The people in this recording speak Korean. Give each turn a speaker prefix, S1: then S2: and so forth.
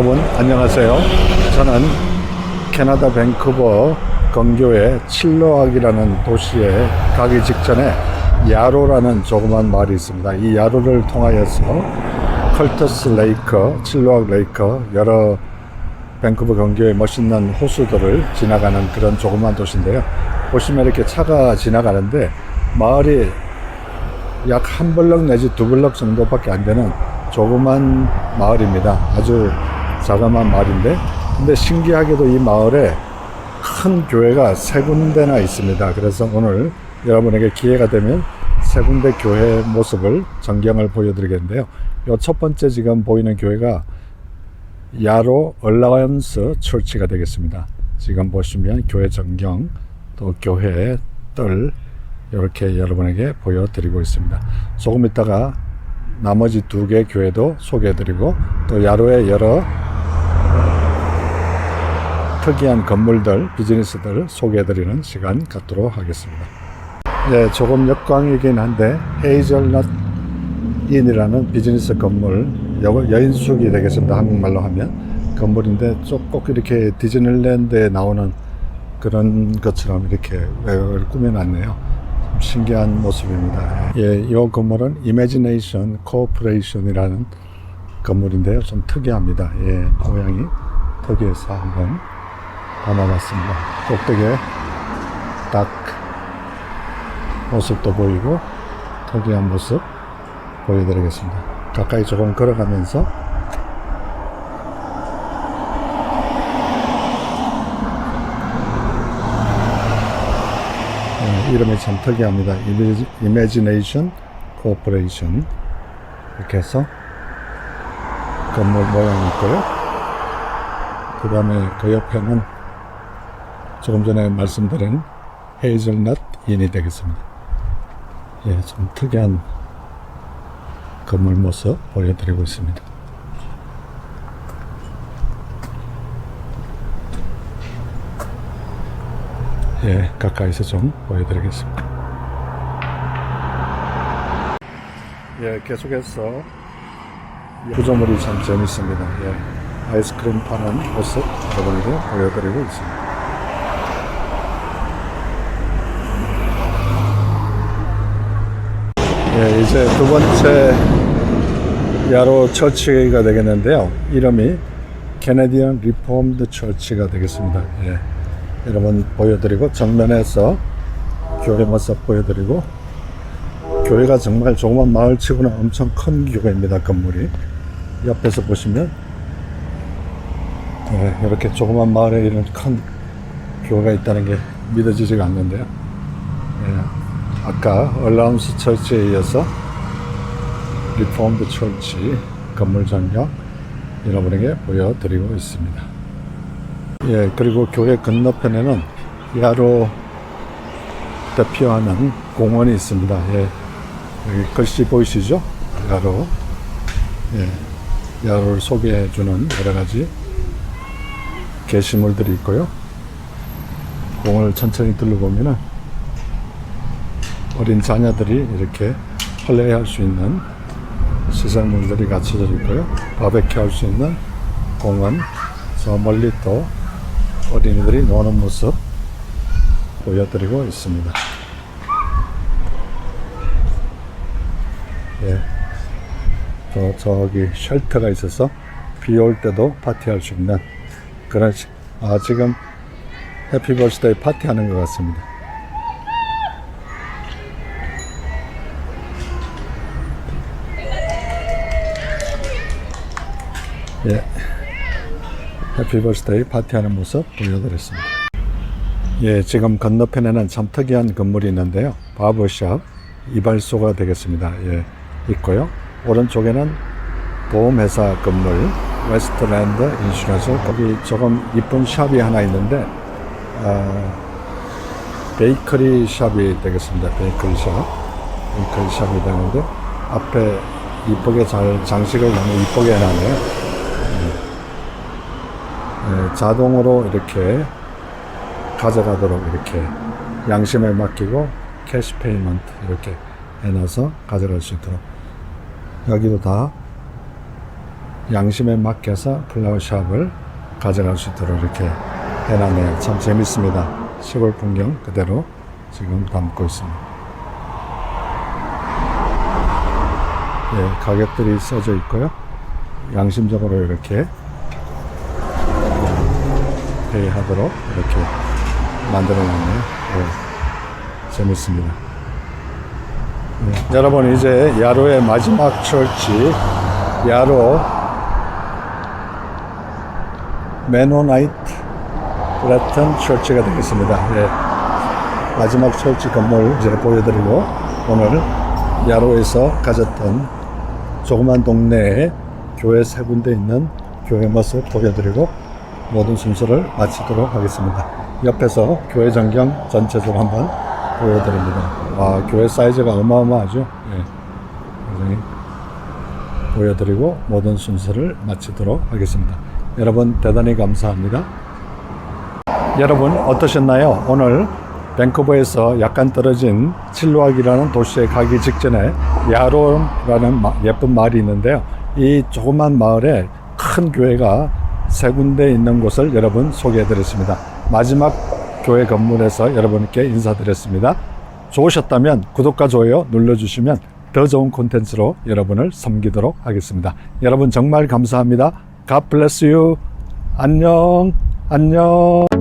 S1: 여러분 안녕하세요. 저는 캐나다 밴쿠버 근교의 칠로악이라는 도시에 가기 직전에 야로라는 조그만 마을이 있습니다. 이 야로를 통하여서 컬터스 레이커, 칠로악 레이커 여러 밴쿠버 근교의 멋있는 호수들을 지나가는 그런 조그만 도시인데요. 보시면 이렇게 차가 지나가는데 마을이 약 한 블럭 내지 두 블럭 정도밖에 안 되는 조그만 마을입니다. 아주 자그마한 마을인데, 근데 신기하게도 이 마을에 큰 교회가 세 군데나 있습니다. 그래서 오늘 여러분에게 기회가 되면 세 군데 교회 모습을 전경을 보여드리겠는데요. 이 첫 번째 지금 보이는 교회가 야로 얼라이언스 철치가 되겠습니다. 지금 보시면 교회 전경 또 교회 뜰 이렇게 여러분에게 보여드리고 있습니다. 조금 있다가 나머지 두 개 교회도 소개해드리고 또 야로의 여러 특이한 건물들, 비즈니스들 소개해드리는 시간 갖도록 하겠습니다. 예, 조금 역광이긴 한데 헤이즐넛 인이라는 비즈니스 건물 여, 여인숙이 되겠습니다. 한국말로 하면 건물인데 쭉꼭 이렇게 디즈니랜드에 나오는 그런 것처럼 이렇게 외곽을 꾸며놨네요. 좀 신기한 모습입니다. 예, 이 건물은 이미지네이션 코퍼레이션이라는 건물인데요. 좀 특이합니다. 예, 모양이 특이해서 한번 담아봤습니다. 꼭대기에 딱 모습도 보이고 특이한 모습 보여드리겠습니다. 가까이 조금 걸어가면서 어, 이름이 참 특이합니다. 이미지- 이미지네이션 코퍼레이션 이렇게 해서 건물 모양이 있고요. 그 다음에 그 옆에는 조금 전에 말씀드린 헤이즐넛 인이 되겠습니다. 예, 좀 특이한 건물 모습 보여드리고 있습니다. 예, 가까이서 좀 보여드리겠습니다. 예, 계속해서 구조물이 참 재밌습니다. 예, 아이스크림 파는 모습 여러분에게 보여드리고 있습니다. 예, 이제 두 번째 야로 처치가 되겠는데요. 이름이 캐네디언 리폼드 처치가 되겠습니다. 예. 여러분 보여드리고 정면에서 교회 모습 보여드리고 교회가 정말 조그만 마을치고는 엄청 큰 교회입니다. 건물이 옆에서 보시면 예, 이렇게 조그만 마을에 이런 큰 교회가 있다는 게 믿어지지가 않는데요. 예. 아까 얼라운스 처치에 이어서 리폼드 처치 건물 전경 여러분에게 보여드리고 있습니다. 예, 그리고 교회 건너편에는 야로 대표하는 공원이 있습니다. 예, 여기 글씨 보이시죠? 야로. 예, 야로를 소개해주는 여러 가지 게시물들이 있고요. 공원을 천천히 둘러보면은 어린 자녀들이 이렇게 플레이할 수 있는 시설물들이 갖춰져 있고요. 바베큐 할 수 있는 공원, 저 멀리 또 어린이들이 노는 모습 보여드리고 있습니다. 예. 또 저기 쉘터가 있어서 비 올 때도 파티할 수 있는 그런 시- 아 지금 해피 버스데이 파티하는 것 같습니다. 예. 해피 버스데이 파티하는 모습 보여드렸습니다. 예, 지금 건너편에는 참 특이한 건물이 있는데요. 바버샵 이발소가 되겠습니다. 예, 있고요. 오른쪽에는 보험회사 건물 웨스트랜드 인슈런스 거기 조금 이쁜 샵이 하나 있는데 아, 베이커리 샵이 되겠습니다. 베이커리 샵 베이커리 샵이 되는데 앞에 이쁘게 잘 장식을 너무 이쁘게 해놨네요. 예, 자동으로 이렇게 가져가도록 이렇게 양심에 맡기고 캐시 페이먼트 이렇게 해놔서 가져갈 수 있도록 여기도 다 양심에 맡겨서 플라워샵을 가져갈 수 있도록 이렇게 해놨네요. 참 재밌습니다. 시골 풍경 그대로 지금 담고 있습니다. 예, 가격들이 써져 있고요. 양심적으로 이렇게 회의하도록 이렇게 만들어 놨네요. 예, 재밌습니다. 예, 여러분 이제 야로의 마지막 철치 야로 메노나이트 브레튼 철치가 되겠습니다. 예, 마지막 철치 건물 이제 보여드리고 오늘 야로에서 가졌던 조그만 동네에 교회 세 군데 있는 교회 모습 보여드리고 모든 순서를 마치도록 하겠습니다. 옆에서 교회 전경 전체적으로 한번 보여드립니다. 와, 교회 사이즈가 어마어마하죠? 예. 굉장히 보여드리고 모든 순서를 마치도록 하겠습니다. 여러분 대단히 감사합니다. 여러분 어떠셨나요? 오늘 밴쿠버에서 약간 떨어진 칠로악이라는 도시에 가기 직전에 야로라는 마- 예쁜 마을이 있는데요. 이 조그만 마을에 큰 교회가 세 군데 있는 곳을 여러분 소개해 드렸습니다. 마지막 교회 건물에서 여러분께 인사드렸습니다. 좋으셨다면 구독과 좋아요 눌러주시면 더 좋은 콘텐츠로 여러분을 섬기도록 하겠습니다. 여러분 정말 감사합니다. God bless you. 안녕. 안녕.